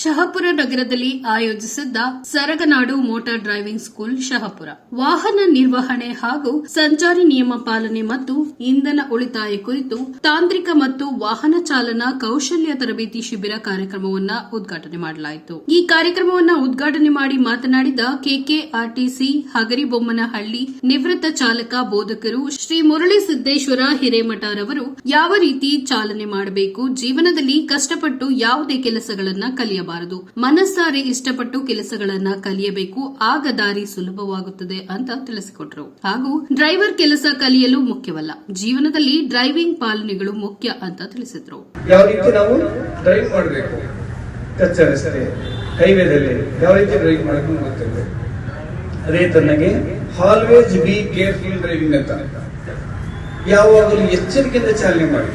ಶಹಪುರ ನಗರದಲ್ಲಿ ಆಯೋಜಿಸಿದ್ದ Saraganadu motor driving school Shahapur. ವಾಹನ ನಿರ್ವಹಣೆ ಹಾಗೂ ಸಂಚಾರಿ ನಿಯಮ ಪಾಲನೆ ಮತ್ತು ಇಂಧನ ಉಳಿತಾಯ ಕುರಿತು ತಾಂತ್ರಿಕ ಮತ್ತು ವಾಹನ ಚಾಲನಾ ಕೌಶಲ್ಯ ತರಬೇತಿ ಶಿಬಿರ ಕಾರ್ಯಕ್ರಮವನ್ನ ಉದ್ಘಾಟನೆ ಮಾಡಲಾಯಿತು. ಈ ಕಾರ್ಯಕ್ರಮವನ್ನ ಉದ್ಘಾಟನೆ ಮಾಡಿ ಮಾತನಾಡಿದ ಕೆಕೆಆರ್ಟಿಸಿ ಹಗರಿಬೊಮ್ಮನಹಳ್ಳಿ ನಿವೃತ್ತ ಚಾಲಕ ಬೋಧಕರು ಶ್ರೀ ಮುರಳಿ ಸಿದ್ದೇಶ್ವರ ಹಿರೇಮಠರವರು ಯಾವ ರೀತಿ ಚಾಲನೆ ಮಾಡಬೇಕು, ಜೀವನದಲ್ಲಿ ಕಷ್ಟಪಟ್ಟು ಯಾವುದೇ ಕೆಲಸಗಳನ್ನ ಕಲಿಯಬಾರದು ಮನಸ್ಸಾರಿ ಇಷ್ಟಪಟ್ಟು ಕೆಲಸಗಳನ್ನ ಕಲಿಯಬೇಕು. ಆಗ ದಾರಿ ಸುಲಭವಾಗುತ್ತದೆ ಅಂತ ತಿಳಿಸಿಕೊಟ್ರು. ಹಾಗೂ ಡ್ರೈವರ್ ಕೆಲಸ ಕಲಿಯಲು ಮುಖ್ಯವಲ್ಲ. ಜೀವನದಲ್ಲಿ ಡ್ರೈವಿಂಗ್ ಪಾಲನೆಗಳು ಮುಖ್ಯ ಅಂತ ತಿಳಿಸಿದ್ರು. ಯಾವ ರೀತಿ ನಾವು ಡ್ರೈವ್ ಮಾಡಬೇಕು? ಕಚ್ಚಾ ರಸ್ತೆ ಹೈವೇದಲ್ಲಿ ಯಾವ ರೀತಿ ಡ್ರೈವ್ ಮಾಡಬೇಕು ಗೊತ್ತಿರಬೇಕು ಅದೇ ತನಗೆ ಆಲ್ವೇಸ್ ಬಿ ಕೇರ್ಫುಲ್ ಡ್ರೈವಿಂಗ್ ಅಂತ. ಯಾವಾಗಲೂ ಎಚ್ಚರಿಕೆಯಿಂದ ಚಾಲನೆ ಮಾಡಿ.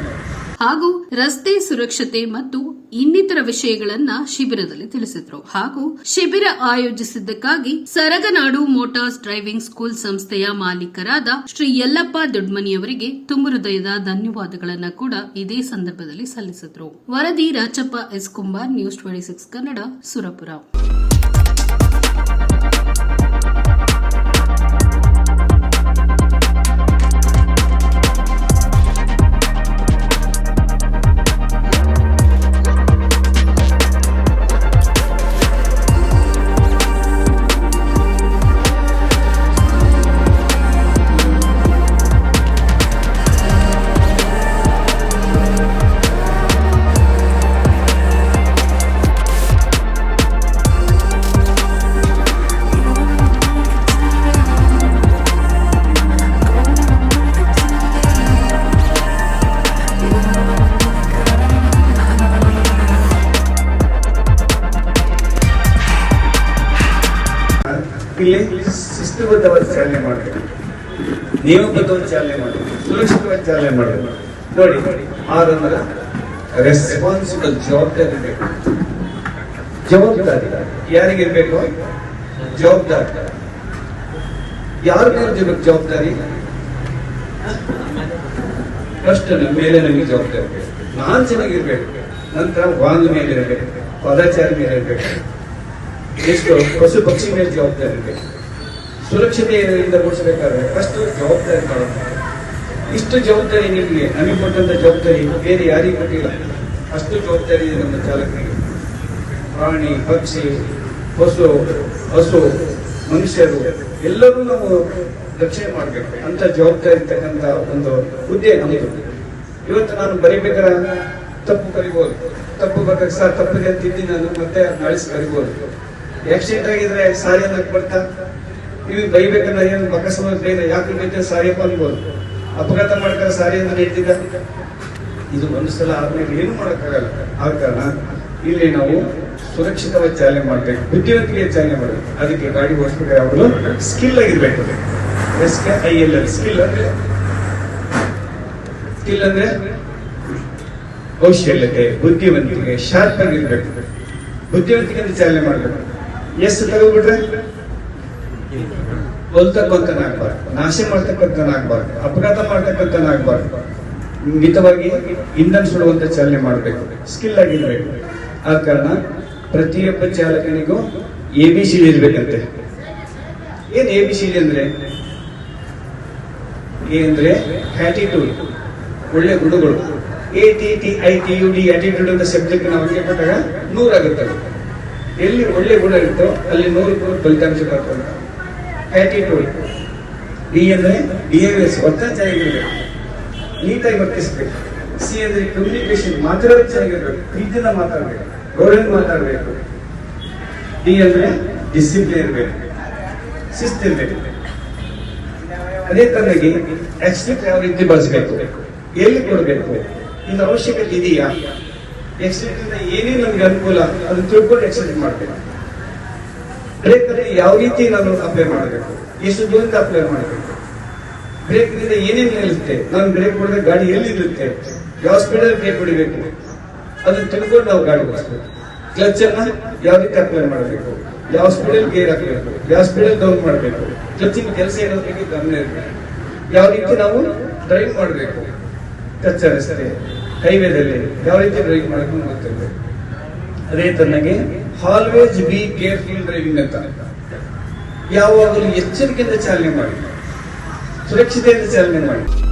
ಹಾಗೂ ರಸ್ತೆ ಸುರಕ್ಷತೆ ಮತ್ತು ಇನ್ನಿತರ ವಿಷಯಗಳನ್ನ ಶಿಬಿರದಲ್ಲಿ ತಿಳಿಸಿದ್ರು. ಹಾಗೂ ಶಿಬಿರ ಆಯೋಜಿಸಿದ್ದಕ್ಕಾಗಿ ಸರಗನಾಡು ಮೋಟಾರ್ಸ್ ಡ್ರೈವಿಂಗ್ ಸ್ಕೂಲ್ ಸಂಸ್ಥೆಯ ಮಾಲೀಕರಾದ ಶ್ರೀ ಯಲ್ಲಪ್ಪ ದೊಡ್ಮನಿಯವರಿಗೆ ತುಂಬು ಹೃದಯದ ಧನ್ಯವಾದಗಳನ್ನ ಕೂಡ ಇದೇ ಸಂದರ್ಭದಲ್ಲಿ ಸಲ್ಲಿಸಿದ್ರು. ವರದಿ Rachappa S Kumbar, news twenty six Kannada, Surapura. ಇಲ್ಲಿ ಶಿಸ್ತುಬದ್ಧವಾದ ಚಾಲನೆ ಮಾಡಬೇಕು. ನಿಯಮಬದ್ಧವಾದ ಚಾಲನೆ ಮಾಡಬೇಕು. ಸುರಕ್ಷಿತವಾಗಿ ಚಾಲನೆ ಮಾಡಬೇಕು. ನೋಡಿ, ಆದಂದ್ರೆ ರೆಸ್ಪಾನ್ಸಿಬಲ್ ಜವಾಬ್ದಾರಿ ಇರಬೇಕು ಜವಾಬ್ದಾರಿ. ಯಾರಿಗಿರ್ಬೇಕು? ಜವಾಬ್ದಾರಿ. ಯಾರು ಇರ್ಬೇಕು ಜವಾಬ್ದಾರಿ? ಫಸ್ಟ್ ನಮ್ಮ ಮೇಲೆ ನಮಗೆ ಜವಾಬ್ದಾರಿ ನಾನ್ ಚೆನ್ನಾಗಿರ್ಬೇಕು. ನಂತರ ವಾಂಗ್ ಮೇಲೆ ಇರಬೇಕು. ಪದಾಚಾರಿ ಮೇಲೆ ಇರಬೇಕು. ಎಷ್ಟು ಪಶು ಪಕ್ಷಿ ಮೇಲೆ ಜವಾಬ್ದಾರಿ ಇರಬೇಕು ಸುರಕ್ಷತೆಯಿಂದ ಓಡಿಸಬೇಕಾದ್ರೆ ಫಸ್ಟ್ ಜವಾಬ್ದಾರಿ ಮಾಡಬೇಕು ಇಷ್ಟು ಜವಾಬ್ದಾರಿ ನಿಮಗೆ, ನಮಗೆ ಕೊಟ್ಟಂತ ಜವಾಬ್ದಾರಿ ಬೇರೆ ಯಾರಿಗೂ ಕೊಟ್ಟಿಲ್ಲ. ಅಷ್ಟು ಜವಾಬ್ದಾರಿ ಇದೆ ನಮ್ಮ ಚಾಲಕರಿಗೆ. ಪ್ರಾಣಿ, ಪಕ್ಷಿ ಹಸು ಹಸು, ಮನುಷ್ಯರು, ಎಲ್ಲರೂ ನಾವು ರಕ್ಷಣೆ ಮಾಡಬೇಕು. ಅಂತ ಜವಾಬ್ದಾರಿ ಇರ್ತಕ್ಕಂಥ ಒಂದು ಹುದ್ದೆ ನಮ್ಮದು ಇವತ್ತು ನಾನು ಬರೀಬೇಕಾದ್ರೆ ತಪ್ಪು ಕರಿಬೋದು. ತಪ್ಪು ಬರ್ಬೇಕು ಸರ್ ತಪ್ಪಿದೆ ಅಂತಿದ್ದೀನಿ ನಾನು, ಮತ್ತೆ ನಾಳಿಸಿ ಕಲಿಬೋದು ಆಕ್ಸಿಡೆಂಟ್ ಆಗಿದ್ರೆ ಸಾರಿ ಅಂತ ಬರ್ತಾ ಇಲ್ಲಿ ಬೈಬೇಕಂದ್ರೆ ಏನು ಪಕ್ಕ ಸಮಯ ಬೈದ? ಯಾಕೆ ಬೈತೆ? ಸಾರಿಯಪ್ಪ ಅನ್ಬೋದು ಅಪಘಾತ ಮಾಡ್ತಾರೆ, ಸಾರಿ ಅಂತ ಹೇಳ್ತಿದ್ದ. ಇದು ಒಂದು ಸಲ ಆದ್ಮೇಲೆ ಏನು ಮಾಡೋಕ್ಕಾಗಲ್ಲ. ಆದ ಕಾರಣ ಇಲ್ಲಿ ನಾವು ಸುರಕ್ಷಿತವಾಗಿ ಚಾಲನೆ ಮಾಡ್ಬೇಕು. ಬುದ್ಧಿವಂತಿಕೆ ಚಾಲನೆ ಮಾಡಬೇಕು. ಅದಕ್ಕೆ ಗಾಡಿ ಓಡಿಸ್ಬೇಕು ಯಾವಾಗಲೂ ಸ್ಕಿಲ್ ಆಗಿರ್ಬೇಕು. S K I L L skill ಅಂದ್ರೆ? ಸ್ಕಿಲ್ ಅಂದ್ರೆ ಕೌಶಲ್ಯತೆ, ಬುದ್ಧಿವಂತಿಕೆ ಶಾರ್ಪ್ ಆಗಿರ್ಬೇಕು. ಬುದ್ಧಿವಂತಿಕೆಯಿಂದ ಚಾಲನೆ ಮಾಡಬೇಕು. ಎಸ್ ತಗೋಬಿಟ್ರೆ ಕೊಲ್ತಕ್ಕಂತನಾಗ್ಬಾರ್ದು ನಾಶ ಮಾಡ್ತಕ್ಕಂತನಾಗ್ಬಾರ್ದು ಅಪಘಾತ ಮಾಡ್ತಕ್ಕಂತನಾಗ್ಬಾರ್ದು ಮಿತವಾಗಿ ಇಂಧನ ಸುಡುವಂತ ಚಾಲನೆ ಮಾಡಬೇಕು. ಸ್ಕಿಲ್ ಆಗಿರ್ಬೇಕು. ಆದ ಕಾರಣ ಪ್ರತಿಯೊಬ್ಬ ಚಾಲಕನಿಗೂ ಎ ಬಿ ಸಿ ಇರ್ಬೇಕಂತೆ. ಏನ್ ಎ ಬಿ ಸಿ ಅಂದ್ರೆ? ಎ ಅಂದ್ರೆ ಆಟಿಟ್ಯೂಡ್ ಒಳ್ಳೆ ಗುಣಗಳು. A T T I T U D attitude ಅಂತ ಸಬ್ಜೆಕ್ಟ್ ನಾವು ಕೇಳ್ಬಿಟ್ಟಾಗ ನೂರಾಗುತ್ತೆ. ಎಲ್ಲಿ ಒಳ್ಳೆ ಗುಣ ಇರುತ್ತೋ ಅಲ್ಲಿ ನೂರು ನೂರು ಫಲಿತಾಂಶ ಬರ್ತದೆ ಆಟಿಟ್ಯೂಡ್ ಡಿ ಅಂದ್ರೆ ಬಿಹೇವಿಯರ್ಸ್ ವರ್ತನೆ ಚೆನ್ನಾಗಿರ್ಬೇಕು ನೀಟಾಗಿ ವರ್ತಿಸ್ಬೇಕು. ಸಿ ಅಂದ್ರೆ ಕಮ್ಯುನಿಕೇಶನ್ ಮಾತಾಡೋದು ಚೆನ್ನಾಗಿರ್ಬೇಕು. ಪ್ರೀತಿಯಿಂದ ಮಾತಾಡಬೇಕು. ಗೌರವ ಮಾತಾಡಬೇಕು. ಡಿ ಅಂದ್ರೆ ಡಿಸಿಪ್ಲಿನ್ ಇರಬೇಕು. ಶಿಸ್ತು ಇರ್ಬೇಕು. ಅದೇ ತರನಾಗಿ ಆಕ್ಸಿಡೆಂಟ್ ಯಾವ ರೀತಿ ಬಳಸಬೇಕು? ಎಲ್ಲಿ ಕೊಡಬೇಕು? ಇದು ಅವಶ್ಯಕತೆ ಇದೆಯಾ? ಆಕ್ಸಿಡೆಂಟ್ ಇಂದ ಏನೇ ನಮ್ಗೆ ಅನುಕೂಲ ಅದನ್ನ ತಿಳ್ಕೊಂಡು ಎಕ್ಸಿಡೆಂಟ್ ಮಾಡಬೇಕು ಬ್ರೇಕ್ ಅಂದ್ರೆ ಯಾವ ರೀತಿ ನಾನು ಅಪ್ಲೈ ಮಾಡಬೇಕು? ಎಷ್ಟು ದೂರದಿಂದ ಅಪ್ಲೈ ಮಾಡಬೇಕು? ಬ್ರೇಕ್ನಿಂದ ಏನೇನು ನಿಲ್ಲುತ್ತೆ? ನಾನು ಬ್ರೇಕ್ ಹೊಡೆದ್ರೆ ಗಾಡಿ ಎಲ್ಲಿ ನಿಲ್ಲುತ್ತೆ ಯಾವ ಸ್ಪೀಡಲ್ಲಿ ಬ್ರೇಕ್ ಹೊಡಿಬೇಕು? ಅದನ್ನು ತಿಳ್ಕೊಂಡು ನಾವು ಗಾಡಿ ಓಡಿಸ್ಬೇಕು. ಕ್ಲಚ್ ಅನ್ನ ಯಾವ ರೀತಿ ಅಪ್ಲೈ ಮಾಡಬೇಕು? ಯಾವ ಸ್ಪೀಡಲ್ಲಿ ಗೇರ್ ಹಾಕಬೇಕು? ಯಾವ ಸ್ಪೀಡಲ್ಲಿ ಡೌನ್ ಮಾಡಬೇಕು? ಕ್ಲಚಿನ ಕೆಲಸ ಇರೋದ್ರ ಬಗ್ಗೆ ಗಮನ ಇರಬೇಕು. ಯಾವ ರೀತಿ ನಾವು ಡ್ರೈವ್ ಮಾಡಬೇಕು? ಕಚ್ಚಾ ರಸ್ತೆ ಹೈವೇದಲ್ಲಿ ಯಾವ ರೀತಿ ಡ್ರೈವಿಂಗ್ ಮಾಡಬೇಕು ಗೊತ್ತಿರಬೇಕು ಅದೇ ತನಗೆ ಆಲ್ವೇಸ್ ಬಿ ಕೇರ್ಫುಲ್ ಡ್ರೈವಿಂಗ್ ಅಂತ. ಯಾವಾಗಲೂ ಎಚ್ಚರಿಕೆಯಿಂದ ಚಾಲನೆ ಮಾಡಿ. ಸುರಕ್ಷತೆಯಿಂದ ಚಾಲನೆ ಮಾಡಿ.